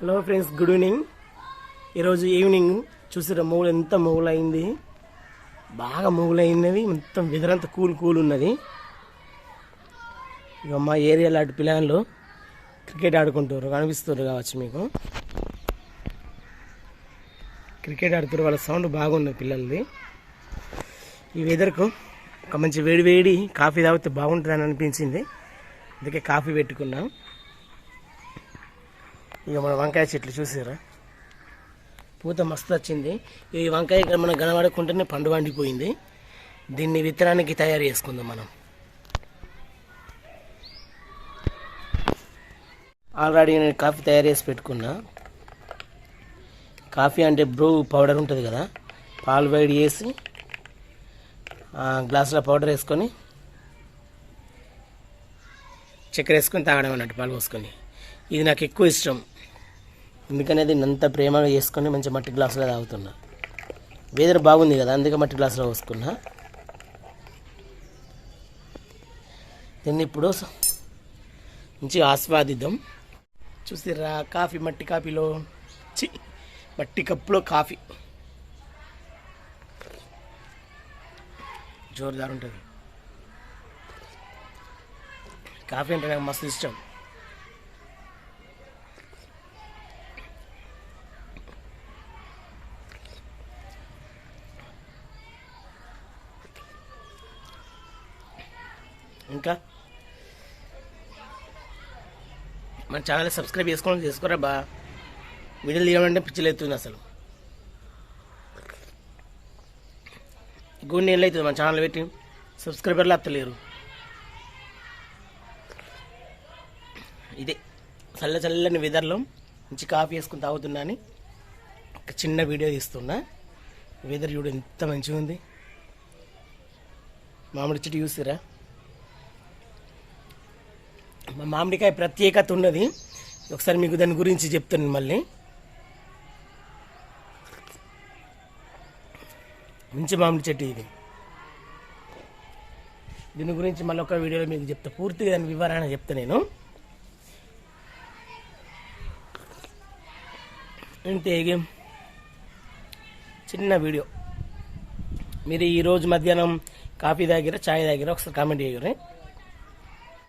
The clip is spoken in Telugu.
హలో ఫ్రెండ్స్ గుడ్ ఈవినింగ్ ఈరోజు ఈవినింగ్ చూసారా మూలు ఎంత మూలైంది? బాగా మూలైనవి మొత్తం వెదర్ అంతా కూల్ కూల్ ఉన్నది. ఇక మా ఏరియాలో అటు పిల్లలు క్రికెట్ ఆడుకుంటారు కనిపిస్తారు కావచ్చు మీకు. క్రికెట్ ఆడుతారు వాళ్ళ సౌండ్ బాగున్నది పిల్లలది. ఈ వెదర్కు ఒక మంచి వేడి వేడి కాఫీ తాగితే బాగుంటుందని అనిపించింది. అందుకే కాఫీ పెట్టుకున్నాం. ఇక మన వంకాయ చెట్లు చూసారా? పూత మస్తు వచ్చింది. ఈ వంకాయ ఇక్కడ మనం కనబడకుంటేనే పండు వండిపోయింది. దీన్ని విత్తనానికి తయారు చేసుకుందాం మనం. ఆల్రెడీ నేను కాఫీ తయారు చేసి పెట్టుకున్నా. కాఫీ అంటే బ్రూ పౌడర్ ఉంటుంది కదా పాలు వేడి చేసి గ్లాసులో పౌడర్ వేసుకొని చక్కెర వేసుకొని తాగడం అన్నట్టు పాలు పోసుకొని. ఇది నాకు ఎక్కువ ఇష్టం. అందుకనే దీన్ని అంత ప్రేమగా చేసుకొని మంచి మట్టి గ్లాసులో తాగుతున్నా. వేదర్ బాగుంది కదా అందుకే మట్టి గ్లాసులో పోసుకున్నా. దీన్ని ఇప్పుడు మంచిగా ఆస్వాదిద్దాం. చూసిర్రా కాఫీ మట్టి కాఫీలో చి మట్టి కప్పులో కాఫీ. జోరుదారు ఉంటుంది కాఫీ అంటే నాకు మస్తు ఇష్టం. ఇంకా? మన ఛానల్ సబ్స్క్రైబ్ చేసుకోవడం చేసుకోరా బా. వీడియోలు తీయమంటే పిచ్చిలు ఎత్తుంది అసలు. గుండె ఏళ్ళు అవుతుంది మన ఛానల్ పెట్టి. సబ్స్క్రైబర్లు అత్తలేరు. ఇదే చల్ల చల్లని వెదర్లో మంచి కాఫీ వేసుకుని తాగుతున్నాను అని ఒక చిన్న వీడియో తీస్తున్నా. వెదర్ చూడు ఎంత మంచిగా ఉంది మామిడి చెట్టు చూసిరా? మా మామిడికాయ ప్రత్యేకత ఉన్నది. ఒకసారి మీకు దాని గురించి చెప్తాను మళ్ళీ. మంచి మామిడి చెట్టు ఇది. దీని గురించి మళ్ళీ ఒక వీడియోలో మీకు చెప్తా. పూర్తిగా దాని వివరణ చెప్తా నేను. అంటే చిన్న వీడియో. మీరు ఈరోజు మధ్యాహ్నం కాఫీ తాగిరా చాయ్ తాగిరా ఒకసారి కామెంట్ చేయగలరు